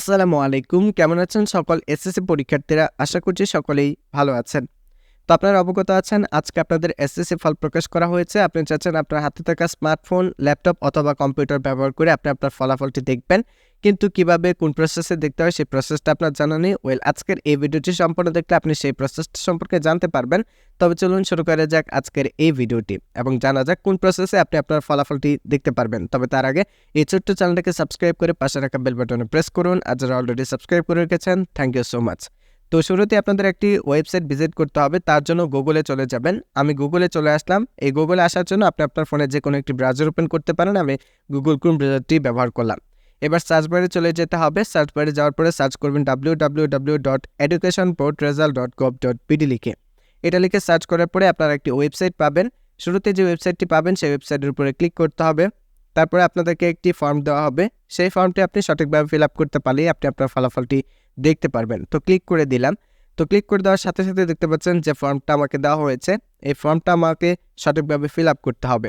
আসসালামু আলাইকুম। কেমন আছেন সকল এসএসসি পরীক্ষার্থীরা? আশা করছি সকলেই ভালো আছেন। তো আপনারা অবগত আছেন, আজকে আপনাদের এসএসসি ফল প্রকাশ করা হয়েছে। আপনি চাচ্ছেন আপনার হাতে থাকা স্মার্টফোন ল্যাপটপ অথবা কম্পিউটার ব্যবহার করে আপনি আপনার ফলাফলটি দেখবেন। কিন্তু কীভাবে, কোন প্রসেসে দেখতে হয়, সেই প্রসেসটা আপনার জানা নেই। ওয়েল আজকের এই ভিডিওটি সম্পূর্ণ দেখলে আপনি সেই প্রসেসটা সম্পর্কে জানতে পারবেন। তবে চলুন শুরু করা যাক আজকের এই ভিডিওটি এবং জানা যাক কোন প্রসেসে আপনি আপনার ফলাফলটি দেখতে পারবেন। তবে তার আগে এই ছোট্ট চ্যানেলটাকে সাবস্ক্রাইব করে পাশে রাখা বেল বাটনে প্রেস করুন। আর যারা অলরেডি সাবস্ক্রাইব করে রেখেছেন থ্যাংক ইউ সো মাচ তো শুরুতে আপনাদের একটি ওয়েবসাইট ভিজিট করতে হবে, তার জন্য গুগলে চলে যাবেন। আমি গুগলে চলে আসলাম। এই গুগলে আসার জন্য আপনি আপনার ফোনে যে কোনো একটি ব্রাউজার ওপেন করতে পারেন, আমি গুগল ক্রোম ব্রাউজারটি ব্যবহার করলাম। এবার সার্চ বারে চলে যেতে হবে। সার্চ বারে যাওয়ার পরে সার্চ করবেন W W W dot education board result dot gov dot BD লিখে। এটা লিখে সার্চ করার পরে আপনারা একটি ওয়েবসাইট পাবেন। শুরুতে যে ওয়েবসাইটটি পাবেন, সেই ওয়েবসাইটের উপরে ক্লিক করতে হবে। তারপরে আপনাদেরকে একটি ফর্ম দেওয়া হবে। সেই ফর্মটি আপনি সঠিকভাবে ফিল আপ করতে পারলেই আপনি আপনার ফলাফলটি দেখতে পারবেন। তো ক্লিক করে দিলাম। তো ক্লিক করে দেওয়ার সাথে সাথে দেখতে পাচ্ছেন যে ফর্মটা আমাকে দেওয়া হয়েছে। এই ফর্মটা আমাকে সঠিকভাবে ফিল আপ করতে হবে।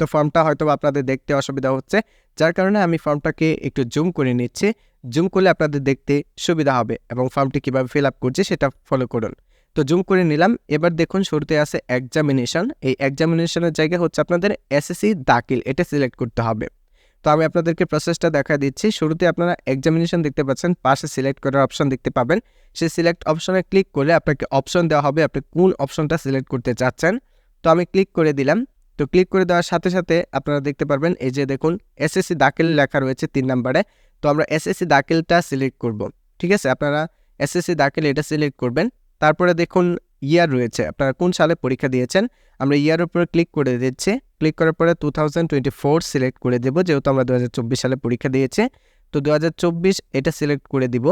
তো ফর্মটা হয়তো আপনাদের দেখতে অসুবিধা হচ্ছে। যার কারণে আমি ফর্মটাকে একটু জুম করে নিচ্ছি। জুম করলে আপনাদের দেখতে সুবিধা হবে এবং ফর্মটি কীভাবে ফিল আপ করছে সেটা ফলো করুন। তো জুম করে নিলাম। এবার দেখুন শুরুতে আছে এক্সামিনেশন এই এক্সামিনেশনের জায়গায় হচ্ছে আপনাদের এসএসসি দাখিল। এটা সিলেক্ট করতে হবে। তো আমি আপনাদেরকে প্রসেসটা দেখা দিচ্ছি। শুরুতে আপনারা এক্সামিনেশন দেখতে পাচ্ছেন, পাশে সিলেক্ট করার অপশন দেখতে পাবেন। সেই সিলেক্ট অপশনে ক্লিক করলে আপনাকে অপশন দেওয়া হবে, আপনি কোন অপশনটা সিলেক্ট করতে চাচ্ছেন। তো আমি ক্লিক করে দিলাম। তো ক্লিক করে দেওয়ার সাথে সাথে আপনারা দেখতে পারবেন, এই যে দেখুন এসএসসি দাখিল লেখা রয়েছে তিন নম্বরে। তো আমরা এসএসসি দাখিলটা সিলেক্ট করব। ঠিক আছে? আপনারা এসএসসি দাখিল এটা সিলেক্ট করবেন। তারপরে দেখুন ইয়ার রয়েছে। আপনারা কোন সালে পরীক্ষা দিয়েছেন? আমরা ইয়ার উপরে ক্লিক করে দিচ্ছি। ক্লিক করার পরে টু সিলেক্ট করে দেবো, যেহেতু আমরা দু হাজার চব্বিশ সালে পরীক্ষা দিয়েছি। তো দু হাজার চব্বিশ এটা সিলেক্ট করে দিব।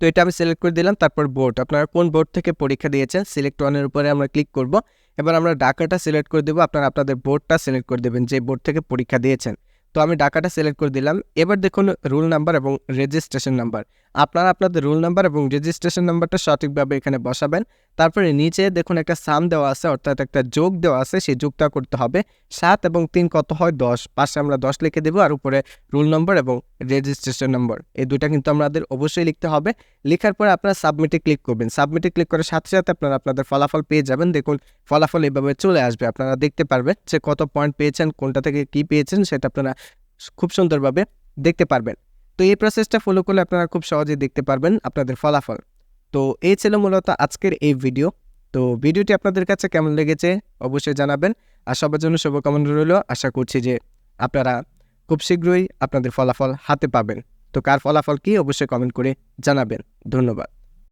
তো এটা আমি সিলেক্ট করে দিলাম, তারপর বোর্ড আপনারা কোন বোর্ড থেকে পরীক্ষা দিয়েছেন? সিলেক্ট ওয়ানের উপরে আমরা ক্লিক করব। এবার আমরা ডাকাটা সিলেক্ট করে দেবো। আপনারা আপনাদের বোর্ডটা সিলেক্ট করে দেবেন, যে বোর্ড থেকে পরীক্ষা দিয়েছেন। তো আমি ডাকাটা সিলেক্ট করে দিলাম। এবার দেখুন রুল নাম্বার এবং রেজিস্ট্রেশন নাম্বার আপনারা আপনাদের রুল নাম্বার এবং রেজিস্ট্রেশন নাম্বারটা সঠিকভাবে এখানে বসাবেন। তারপরে নিচে দেখুন একটা সাম দেওয়া আছে, অর্থাৎ একটা যোগ দেওয়া আছে, সেই যোগটা করতে হবে সাত এবং তিন কত হয়? দশ। পাশে আমরা দশ লিখে দেবো আর উপরে রুল নম্বর এবং রেজিস্ট্রেশন নম্বর এই দুইটা কিন্তু আমাদের অবশ্যই লিখতে হবে। লেখার পরে আপনারা সাবমিটে ক্লিক করবেন। সাবমিটে ক্লিক করার সাথে সাথে আপনারা আপনাদের ফলাফল পেয়ে যাবেন। দেখুন ফলাফল এভাবে চলে আসবে। আপনারা দেখতে পারবেন যে কত পয়েন্ট পেয়েছেন, কোনটা থেকে কি পেয়েছেন, সেটা আপনারা খুব সুন্দরভাবে দেখতে পারবেন। তো এই প্রসেসটা ফলো করলে আপনারা খুব সহজেই দেখতে পারবেন আপনাদের ফলাফল। তো এই ছিল মূলত আজকের এই ভিডিও তো ভিডিওটি আপনাদের কাছে কেমন লেগেছে অবশ্যই জানাবেন। আর সবার জন্য শুভকামনা রইল। আশা করছি যে আপনারা খুব শীঘ্রই আপনাদের ফলাফল হাতে পাবেন। তো কার ফলাফল কি অবশ্যই কমেন্ট করে জানাবেন। ধন্যবাদ।